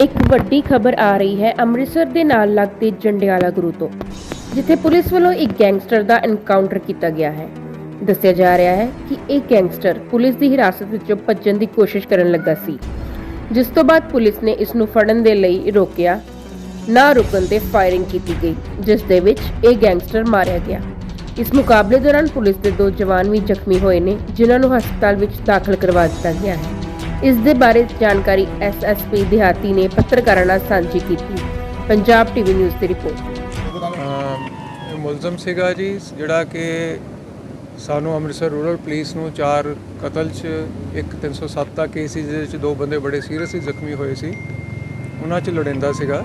ਇੱਕ ਵੱਡੀ ਖਬਰ ਆ ਰਹੀ ਹੈ ਅੰਮ੍ਰਿਤਸਰ ਦੇ ਨਾਲ ਲੱਗਦੇ ਜੰਡਿਆਲਾ ਗੁਰੂ ਤੋਂ, ਜਿੱਥੇ ਪੁਲਿਸ ਵੱਲੋਂ ਇੱਕ ਗੈਂਗਸਟਰ ਦਾ ਐਨਕਾਊਂਟਰ ਕੀਤਾ ਗਿਆ ਹੈ। ਦੱਸਿਆ ਜਾ ਰਿਹਾ ਹੈ ਕਿ ਇਹ ਗੈਂਗਸਟਰ ਪੁਲਿਸ ਦੀ ਹਿਰਾਸਤ ਵਿੱਚੋਂ ਭੱਜਣ ਦੀ ਕੋਸ਼ਿਸ਼ ਕਰਨ ਲੱਗਾ ਸੀ, ਜਿਸ ਤੋਂ ਬਾਅਦ ਪੁਲਿਸ ਨੇ ਇਸ ਨੂੰ ਫੜਨ ਦੇ ਲਈ ਰੋਕਿਆ, ਨਾ ਰੁਕਣ ਤੇ ਫਾਇਰਿੰਗ ਕੀਤੀ ਗਈ, ਜਿਸ ਦੇ ਵਿੱਚ ਇਹ ਗੈਂਗਸਟਰ ਮਾਰਿਆ ਗਿਆ। ਇਸ ਮੁਕਾਬਲੇ ਦੌਰਾਨ ਪੁਲਿਸ ਦੇ ਦੋ ਜਵਾਨ ਵੀ ਜ਼ਖਮੀ ਹੋਏ ਨੇ, ਜਿਨ੍ਹਾਂ ਨੂੰ ਹਸਪਤਾਲ ਵਿੱਚ ਦਾਖਲ ਕਰਵਾ ਦਿੱਤਾ ਗਿਆ ਹੈ। ਇਸ ਦੇ ਬਾਰੇ ਜਾਣਕਾਰੀ ਐਸਐਸਪੀ ਦਿਹਾਤੀ ਨੇ ਪੱਤਰਕਾਰਾਂ ਨਾਲ ਸਾਂਝੀ ਕੀਤੀ। ਪੰਜਾਬ ਟੀਵੀ ਨਿਊਜ਼ ਦੀ ਰਿਪੋਰਟ। ਅਮ ਮੁਲਜ਼ਮ ਸੀਗਾ ਜੀ, ਜਿਹੜਾ ਕਿ ਸਾਨੂੰ ਅੰਮ੍ਰਿਤਸਰ ਰੂਰਲ ਪੁਲਿਸ ਨੂੰ ਚਾਰ ਕਤਲ 'ਚ, ਇੱਕ 307 ਦਾ ਕੇਸ ਸੀ, ਜਿਹਦੇ ਵਿੱਚ ਦੋ ਬੰਦੇ ਬੜੇ ਸੀਰੀਅਸਲੀ ਜ਼ਖਮੀ ਹੋਏ ਸੀ। ਉਹਨਾਂ 'ਚ ਲੜਿੰਦਾ ਸੀਗਾ।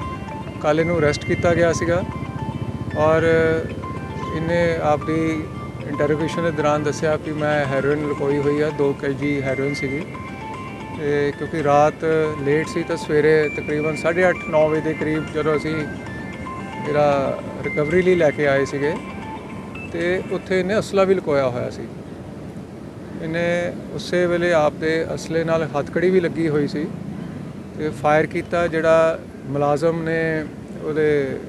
ਕੱਲ੍ਹ ਇਹਨੂੰ ਅਰੈਸਟ ਕੀਤਾ ਗਿਆ ਸੀਗਾ। ਔਰ ਇਹਨੇ ਆਪਦੀ ਇੰਟਰੋਗੇਸ਼ਨ ਦੇ ਦੌਰਾਨ ਦੱਸਿਆ ਕਿ ਮੈਂ ਹੈਰੋਇਨ ਲੁਕੋਈ ਹੋਈ ਆ 2 ਕੇਜੀ ਹੈਰੋਇਨ ਸੀਗੀ। ਤੇ ਕਿਉਂਕਿ ਰਾਤ ਲੇਟ ਸੀ ਤਾਂ ਸਵੇਰੇ ਤਕਰੀਬਨ 8:30 9 ਵਜੇ ਦੇ ਕਰੀਬ ਜਦੋਂ ਅਸੀਂ ਜਿਹੜਾ ਰਿਕਵਰੀ ਲਈ ਲੈ ਕੇ ਆਏ ਸੀਗੇ ਤੇ ਉੱਥੇ ਇਹਨੇ ਅਸਲਾ ਵੀ ਲੁਕੋਇਆ ਹੋਇਆ ਸੀ। ਇਹਨੇ ਉਸੇ ਵੇਲੇ ਆਪ ਦੇ ਅਸਲੇ ਨਾਲ ਹੱਥਕੜੀ ਵੀ ਲੱਗੀ ਹੋਈ ਸੀ ਤੇ ਫਾਇਰ ਕੀਤਾ ਜਿਹੜਾ ਮੁਲਾਜ਼ਮ ਨੇ ਉਹਦੇ,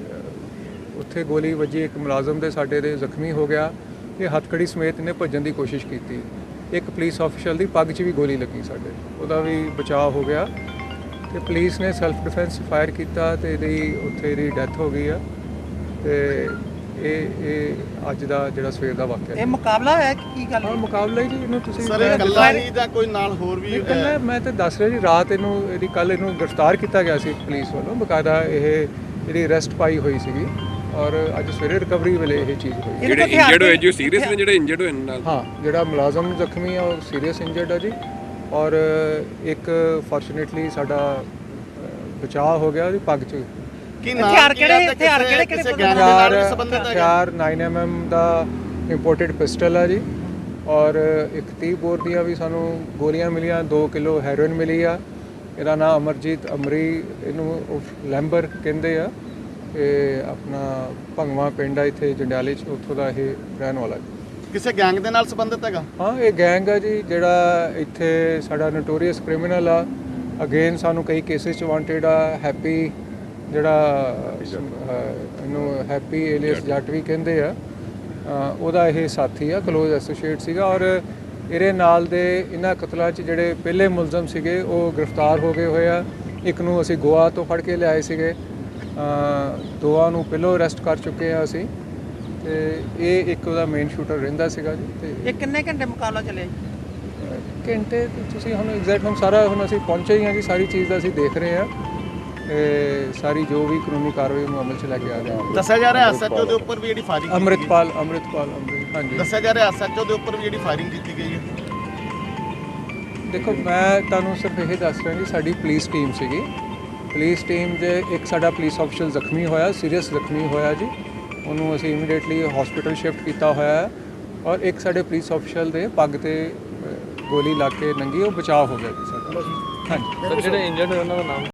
ਉੱਥੇ ਗੋਲੀ ਵੱਜੀ, ਇੱਕ ਮੁਲਾਜ਼ਮ ਦੇ ਸਾਡੇ ਦੇ ਜ਼ਖਮੀ ਹੋ ਗਿਆ। ਇਹ ਹੱਥਕੜੀ ਸਮੇਤ ਇਹਨੇ ਭੱਜਣ ਦੀ ਕੋਸ਼ਿਸ਼ ਕੀਤੀ। ਇੱਕ ਪੁਲਿਸ ਅਫੀਸ਼ਲ ਦੀ ਪੱਗ 'ਚ ਵੀ ਗੋਲੀ ਲੱਗੀ ਸਾਡੇ। ਉਹਦਾ ਵੀ ਬਚਾਅ ਹੋ ਗਿਆ। ਤੇ ਪੁਲਿਸ ਨੇ ਸੈਲਫ ਡਿਫੈਂਸ ਫਾਇਰ ਕੀਤਾ ਤੇ ਇਹਦੀ ਉੱਥੇ ਇਹਦੀ ਡੈਥ ਹੋ ਗਈ ਆ। ਤੇ ਇਹ ਇਹ ਅੱਜ ਦਾ ਜਿਹੜਾ ਸਵੇਰ ਦਾ ਵਾਕਿਆ ਇਹ ਮੁਕਾਬਲਾ ਹੋਇਆ ਕਿ ਕੀ ਗੱਲ ਹਾਂ? ਮੁਕਾਬਲਾ ਹੀ ਜੀ ਇਹਨੂੰ ਤੁਸੀਂ ਸਰ ਇਹ ਇਕੱਲਾ ਹੀ ਜਾਂ ਕੋਈ ਨਾਲ ਹੋਰ ਵੀ ਨਹੀਂ, ਇਕੱਲਾ ਮੈਂ ਤਾਂ ਦੱਸ ਰਿਹਾ ਜੀ ਰਾਤ ਇਹਨੂੰ ਇਹਦੀ ਕੱਲ ਇਹਨੂੰ ਗ੍ਰਿਫਤਾਰ ਕੀਤਾ ਗਿਆ ਸੀ ਪੁਲਿਸ ਵੱਲੋਂ। ਬਕਾਇਦਾ ਇਹ ਜਿਹੜੀ ਅਰੈਸਟ ਪਾਈ ਹੋਈ ਸੀਗੀ। ਔਰ ਅੱਜ ਸਵੇਰੇ ਰਿਕਵਰੀ ਵੇਲੇ ਇਹ ਚੀਜ਼ ਹੋਈ। ਜਿਹੜੇ ਇੰਜਰਡ ਹੋਏ ਜੋ ਸੀਰੀਅਸ ਨੇ ਜਿਹੜੇ ਇੰਜਰਡ ਹੋਏ ਨਾਲ? ਹਾਂ ਜਿਹੜਾ ਮੁਲਾਜ਼ਮ ਜ਼ਖਮੀ ਆ ਉਹ ਸੀਰੀਅਸ ਇੰਜਰਡ ਆ ਜੀ। ਔਰ ਇੱਕ ਫੋਰਚੂਨੇਟਲੀ ਸਾਡਾ ਬਚਾਅ ਹੋ ਗਿਆ ਉਹਦੀ ਪੱਗ 'ਚ। ਕੀ ਹਥਿਆਰ ਕਿਹੜੇ- ਹਥਿਆਰ ਕਿਹੜੇ- ਕਿਹੜੇ ਕਿਸੇ ਗੈਂਗ ਦੇ ਨਾਲ ਸੰਬੰਧਿਤ ਹੈਗਾ ਹਥਿਆਰ 9mm ਦਾ ਇੰਪੋਰਟਡ ਪਿਸਟਲ ਆ ਜੀ। ਔਰ ਇੱਕ 30 ਬੋਰ ਦੀਆਂ ਵੀ ਸਾਨੂੰ ਗੋਲੀਆਂ ਮਿਲੀਆਂ 2 ਕਿਲੋ ਹੈਰੋਇਨ ਮਿਲੀ ਆ। ਇਹਦਾ ਨਾਮ ਅਮਰਜੀਤ ਅਮਰੀ ਇਹਨੂੰ ਲੈਂਬਰ ਕਹਿੰਦੇ ਆ। ਇਹ ਆਪਣਾ ਭੰਗਵਾ ਪਿੰਡ ਆ ਇੱਥੇ ਜੰਡਿਆਲੇ ਚ ਉੱਥੋਂ ਦਾ ਇਹ ਰਹਿਣ ਵਾਲਾ ਜੀ। ਕਿਸੇ ਗੈਂਗ ਦੇ ਨਾਲ ਸੰਬੰਧਿਤ ਹੈਗਾ? ਹਾਂ ਇਹ ਗੈਂਗ ਆ ਜੀ ਜਿਹੜਾ ਇੱਥੇ ਸਾਡਾ ਨੋਟੋਰੀਅਸ ਕ੍ਰਿਮੀਨਲ ਆ। ਅਗੇਨ ਸਾਨੂੰ ਕਈ ਕੇਸਿਸ ਚ ਵਾਂਟਡ ਆ ਹੈਪੀ ਜਿਹੜਾ ਅਹ, ਇਹਨੂੰ ਹੈਪੀ ਏਲੀਅਸ ਜੱਟ ਵੀ ਕਹਿੰਦੇ ਆ। ਅਹ, ਉਹਦਾ ਇਹ ਸਾਥੀ ਆ ਕਲੋਜ਼ ਐਸੋਸੀਏਟ ਸੀਗਾ ਔਰ ਇਹਦੇ ਨਾਲ ਦੇ ਇਹਨਾਂ ਕਤਲਾਂ 'ਚ ਜਿਹੜੇ ਪਹਿਲੇ ਮੁਲਜ਼ਮ ਸੀਗੇ ਉਹ ਗ੍ਰਿਫਤਾਰ ਹੋ ਗਏ ਹੋਏ ਆ। ਇੱਕ ਨੂੰ ਅਸੀਂ ਗੋਆ ਤੋਂ ਫੜ ਕੇ ਲਿਆਏ ਸੀਗੇ। ਦੋਵਾਂ ਨੂੰ ਪਹਿਲਾਂ ਅਰੈਸਟ ਕਰ ਚੁੱਕੇ ਆ ਅਸੀਂ। ਤੇ ਇਹ ਇੱਕ ਉਹਦਾ ਮੇਨ ਸ਼ੂਟਰ ਰਹਿੰਦਾ ਸੀਗਾ ਜੀ। ਤੇ ਇਹ ਕਿੰਨੇ ਘੰਟੇ ਮੁਕਾਬਲਾ ਚੱਲਿਆ ਜੀ? ਘੰਟੇ ਤੁਸੀਂ ਹੁਣ ਐਗਜ਼ੈਕਟ ਹੁਣ ਸਾਰਾ ਹੁਣ ਅਸੀਂ ਪਹੁੰਚੇ ਹੀ ਹਾਂ ਜੀ ਸਾਰੀ ਚੀਜ਼ ਦਾ ਅਸੀਂ ਦੇਖ ਰਹੇ ਹਾਂ। ਤੇ ਸਾਰੀ ਜੋ ਵੀ ਕਾਨੂੰਨੀ ਕਾਰਵਾਈ ਨੂੰ ਅਮਲ 'ਚ ਲੈ ਕੇ ਆ ਰਹੇ ਹਾਂ ਦੱਸਿਆ ਜਾ ਰਿਹਾ ਐਸਐਚਓ ਦੇ ਉੱਪਰ ਵੀ ਜਿਹੜੀ ਫਾਇਰਿੰਗ ਅੰਮ੍ਰਿਤਪਾਲ ਅੰਮ੍ਰਿਤਪਾਲ ਅੰਮ੍ਰਿਤ ਹਾਂਜੀ। ਦੱਸਿਆ ਜਾ ਰਿਹਾ ਐਸਐਚਓ ਦੇ ਉੱਪਰ ਵੀ ਜਿਹੜੀ ਫਾਇਰਿੰਗ ਕੀਤੀ ਗਈ ਹੈ। ਦੇਖੋ ਮੈਂ ਤੁਹਾਨੂੰ ਸਿਰਫ ਇਹ ਦੱਸ ਰਿਹਾ ਜੀ ਸਾਡੀ ਪੁਲਿਸ ਟੀਮ ਸੀਗੀ। ਪੁਲਿਸ ਟੀਮ ਦੇ ਇੱਕ ਸਾਡਾ ਪੁਲਿਸ ਅਫਸਰ ਜ਼ਖਮੀ ਹੋਇਆ, ਸੀਰੀਅਸ ਜ਼ਖਮੀ ਹੋਇਆ ਜੀ। ਉਹਨੂੰ ਅਸੀਂ ਇਮੀਡੀਏਟਲੀ ਹਸਪੀਟਲ ਸ਼ਿਫਟ ਕੀਤਾ ਹੋਇਆ ਹੈ ਔਰ ਇੱਕ ਸਾਡੇ ਪੁਲਿਸ ਅਫਸਰ ਦੇ ਪੱਗ ਤੇ ਗੋਲੀ ਲੱਗ ਕੇ ਨੰਗੀ, ਉਹ ਬਚਾਅ ਹੋ ਗਿਆ ਜੀ ਸਾਡਾ। ਹਾਂਜੀ। ਸਰ, ਜਿਹੜੇ ਇੰਜਰਡ ਹੋਏ, ਉਹਨਾਂ ਦਾ ਨਾਮ